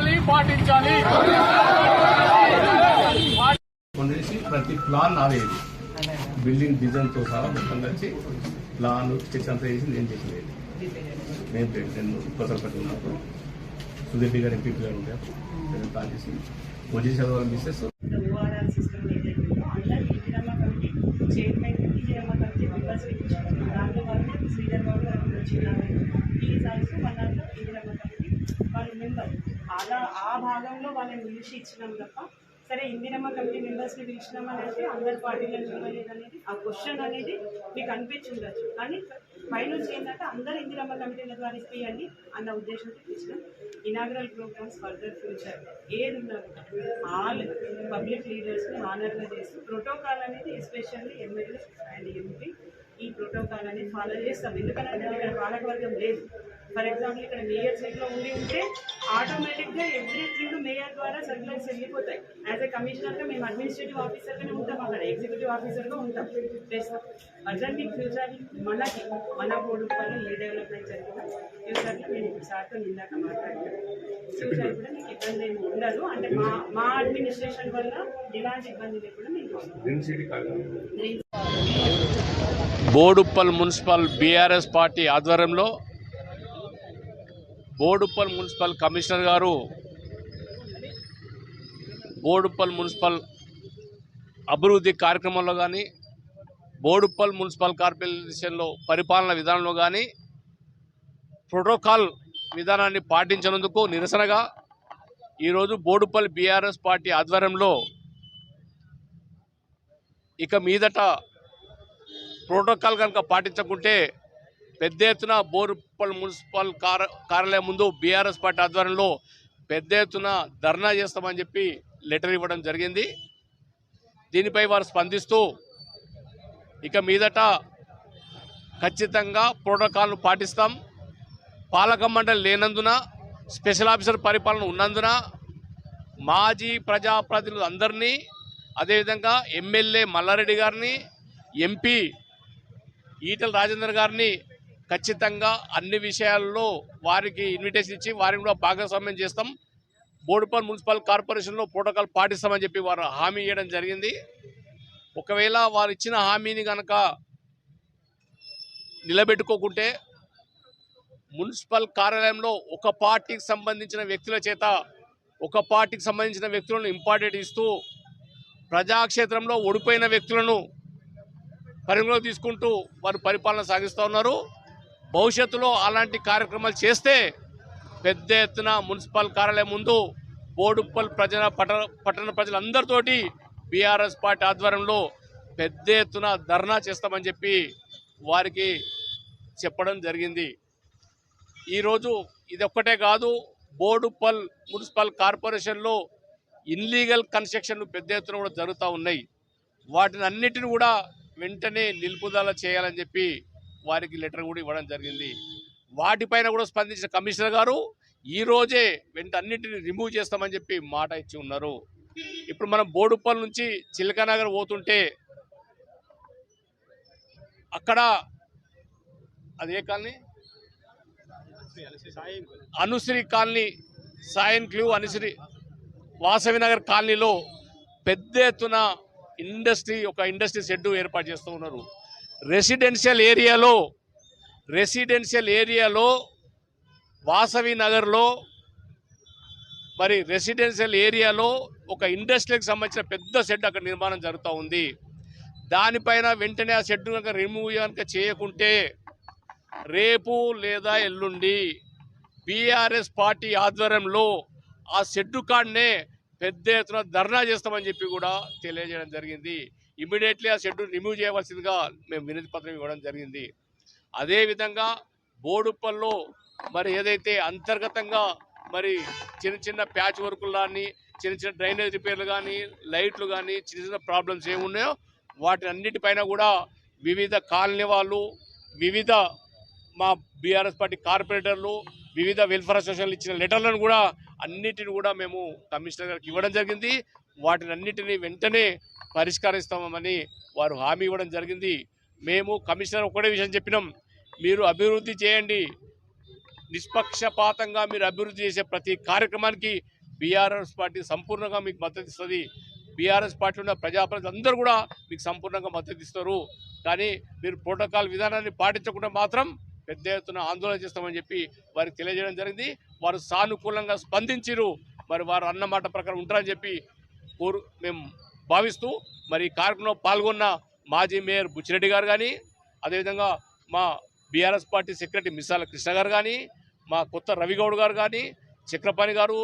పాటించాలి పాటించాలి. కొనేసి ప్రతి ప్లాన్ నాదే బిల్డింగ్ డిజైన్తో సహా మొత్తం కలిసి ప్లాన్ స్కెచ్ అంతా వేసి నేను చేసినది నేను నేను కొత్తపల్లి ఉన్నప్పుడు సుదీప్ గారు ఎంపీ గారు ఉంటారు. నేను ప్లాన్ చేసి వచ్చి చదవాలి మిస్సెస్ చైర్మన్ దాంట్లో వాళ్ళు శ్రీధర్ బాబు గారు అలా ఆ భాగంలో వాళ్ళని పిలిచి ఇచ్చినాం తప్ప సరే ఇందిరమ్మ కమిటీ మెంబర్స్ని పిలిచినాం అనేది అందరి పార్టీలను పిలవలేదు అనేది ఆ క్వశ్చన్ అనేది మీకు అనిపించి ఉండొచ్చు కానీ పైనుంచి ఏంటంటే అందరు ఇందిరమ్మ కమిటీల ద్వారా ఇప్పియండి అన్న ఉద్దేశంతో ఇచ్చినాం ఇనాగ్రల్ ప్రోగ్రామ్స్ ఫర్దర్ ఫ్యూచర్ ఏది ఆల్ పబ్లిక్ లీడర్స్ని ఆనర్గా చేసి ప్రోటోకాల్ అనేది ఎస్పెషల్లీ ఎమ్మెల్యే అండ్ ఎంపీ ఈ ప్రోటోకాల్ అనేది ఫాలో చేస్తాం. ఎందుకంటే ఇక్కడ పాలకవర్గం లేదు. ఫర్ ఎగ్జాంపుల్ ఇక్కడ మేయర్ సైడ్లో ఉండి ఉంటే ఆటోమేటిక్గా ఎవ్రీథింగ్ మేయర్ ద్వారా సర్క్యులర్స్ వెళ్ళిపోతాయి. యాజ్ ఎ కమిషనర్గా మేము అడ్మినిస్ట్రేటివ్ ఆఫీసర్గానే ఉంటాం అక్కడ. ఎగ్జిక్యూటివ్ ఆఫీసర్గా ఉంటాం. చేస్తాం. అర్థం మీకు ఫ్యూచర్ మనకి మన వల్ల ఏ డెవలప్మెంట్ జరిగినా ఫ్యూచర్లో నేను సార్తో ఇందాక మాట్లాడాను. ఫ్యూచర్ కూడా మీకు ఇబ్బంది ఏమి ఉండదు. అంటే మా మా అడ్మినిస్ట్రేషన్ వల్ల ఎలాంటి ఇబ్బంది లేకుండా మీకు green Boduppal municipal BRS party ఆధ్వర్యంలో బోడుప్పల్ మున్సిపల్ కమిషనర్ గారు బోడుప్పల్ మున్సిపల్ అభివృద్ధి కార్యక్రమంలో కానీ బోడుప్పల్ మున్సిపల్ కార్పొరేషన్లో పరిపాలన విధానంలో కానీ ప్రోటోకాల్ విధానాన్ని పాటించినందుకు నిరసనగా ఈరోజు బోడుప్పల్ బీఆర్ఎస్ పార్టీ ఆధ్వర్యంలో ఇక మీదట ప్రోటోకాల్ కనుక పాటించకుంటే పెద్ద ఎత్తున బోరుపల్ మున్సిపల్ కార్యాలయం ముందు బీఆర్ఎస్ పార్టీ ఆధ్వర్యంలో పెద్ద ఎత్తున ధర్నా చేస్తామని చెప్పి లెటర్ ఇవ్వడం జరిగింది. దీనిపై వారు స్పందిస్తూ ఇక మీదట ఖచ్చితంగా ప్రోటోకాల్ను పాటిస్తాం. పాలక మండలి లేనందున స్పెషల్ ఆఫీసర్ పరిపాలన ఉన్నందున మాజీ ప్రజాప్రతినిధులు అందరినీ అదేవిధంగా ఎమ్మెల్యే మల్లారెడ్డి గారిని ఎంపీ ఈటల రాజేందర్ గారిని ఖచ్చితంగా అన్ని విషయాల్లో వారికి ఇన్విటేషన్ ఇచ్చి వారిని కూడా భాగస్వామ్యం చేస్తాం. బోడుపల్ మున్సిపల్ కార్పొరేషన్లో ప్రోటోకాల్ పాటిస్తామని చెప్పి వారు హామీ ఇవ్వడం జరిగింది. ఒకవేళ వారు ఇచ్చిన హామీని కనుక నిలబెట్టుకోకుంటే మున్సిపల్ కార్యాలయంలో ఒక పార్టీకి సంబంధించిన వ్యక్తుల చేత ఒక పార్టీకి సంబంధించిన వ్యక్తులను ఇంపార్టెంట్ ఇస్తూ ప్రజాక్షేత్రంలో ఓడిపోయిన వ్యక్తులను పరిగణలో తీసుకుంటూ వారు పరిపాలన సాగిస్తూ ఉన్నారు. భవిష్యత్తులో అలాంటి కార్యక్రమాలు చేస్తే పెద్ద ఎత్తున మున్సిపల్ కార్యాలయం ముందు బోడుప్పల్ ప్రజల పట్టణ పట్టణ ప్రజలందరితోటి బీఆర్ఎస్ పార్టీ ఆధ్వర్యంలో పెద్ద ఎత్తున ధర్నా చేస్తామని చెప్పి వారికి చెప్పడం జరిగింది. ఈరోజు ఇది ఒక్కటే కాదు బోడుప్పల్ మున్సిపల్ కార్పొరేషన్లో ఇన్లీగల్ కన్స్ట్రక్షన్లు పెద్ద ఎత్తున కూడా జరుగుతూ ఉన్నాయి. వాటిని అన్నిటిని కూడా వెంటనే నిలుపుదల చేయాలని చెప్పి వారికి లెటర్ కూడా ఇవ్వడం జరిగింది. వాటిపైన కూడా స్పందించిన కమిషనర్ గారు ఈరోజే వెంట అన్నింటిని రిమూవ్ చేస్తామని చెప్పి మాట ఇచ్చి ఉన్నారు. ఇప్పుడు మనం బోడుప్పల్ నుంచి చిలకనగర్ పోతుంటే అక్కడ అదే కాలనీ? అనుశ్రీ కాలనీ సాయన్ క్లూ అనుశ్రీ వాసవి నగర్ కాలనీలో పెద్ద ఎత్తున ఇండస్ట్రీ ఒక ఇండస్ట్రీ షెడ్ ఏర్పాటు చేస్తూ ఉన్నారు. రెసిడెన్షియల్ ఏరియాలో రెసిడెన్షియల్ ఏరియాలో వాసవి నగర్లో మరి రెసిడెన్షియల్ ఏరియాలో ఒక ఇండస్ట్రీకి సంబంధించిన పెద్ద షెడ్ అక్కడ నిర్మాణం జరుగుతూ ఉంది. దానిపైన వెంటనే ఆ షెడ్ కనుక రిమూవ్ కనుక చేయకుంటే రేపు లేదా ఎల్లుండి బీఆర్ఎస్ పార్టీ ఆధ్వర్యంలో ఆ షెడ్డు కాడనే పెద్ద ఎత్తున ధర్నా చేస్తామని చెప్పి కూడా తెలియజేయడం జరిగింది. ఇమీడియట్లీ ఆ షెడ్డు రిమూవ్ చేయవలసిందిగా మేము వినతి పత్రం ఇవ్వడం జరిగింది. అదేవిధంగా బోడుప్పల్లో మరి ఏదైతే అంతర్గతంగా మరి చిన్న చిన్న ప్యాచ్ వర్కులు కానీ చిన్న చిన్న డ్రైనేజ్ రిపేర్లు కానీ లైట్లు కానీ చిన్న చిన్న ప్రాబ్లమ్స్ ఏమున్నాయో వాటి అన్నిటిపైన కూడా వివిధ కాలనీ వాళ్ళు వివిధ మా బీఆర్ఎస్ పార్టీ కార్పొరేటర్లు వివిధ వెల్ఫేర్ అసోసియేషన్లు ఇచ్చిన లెటర్లను కూడా అన్నిటిని కూడా మేము కమిషనర్ గారికి ఇవ్వడం జరిగింది. వాటిని అన్నిటిని వెంటనే పరిష్కరిస్తామని వారు హామీ ఇవ్వడం జరిగింది. మేము కమిషనర్ ఒకటే విషయం చెప్పినాం. మీరు అభివృద్ధి చేయండి. నిష్పక్షపాతంగా మీరు అభివృద్ధి చేసే ప్రతి కార్యక్రమానికి బీఆర్ఎస్ పార్టీ సంపూర్ణంగా మీకు మద్దతు ఇస్తుంది. బీఆర్ఎస్ పార్టీ ఉన్న ప్రజాప్రతినిధులు అందరూ కూడా మీకు సంపూర్ణంగా మద్దతు ఇస్తారు. కానీ మీరు ప్రోటోకాల్ విధానాన్ని పాటించకుండా మాత్రం పెద్ద ఎత్తున ఆందోళన చేస్తామని చెప్పి వారికి తెలియజేయడం జరిగింది. వారు సానుకూలంగా స్పందించిరు. మరి వారు అన్నమాట ప్రకారం ఉంటారని చెప్పి కోరు మేము భావిస్తూ మరి ఈ కార్యక్రమంలో పాల్గొన్న మాజీ మేయర్ బుచ్చిరెడ్డి గారు కానీ అదేవిధంగా మా BRS party secretary Misala Krishna గారు కానీ మా కొత్త రవిగౌడ్ గారు కానీ చక్రపాణి గారు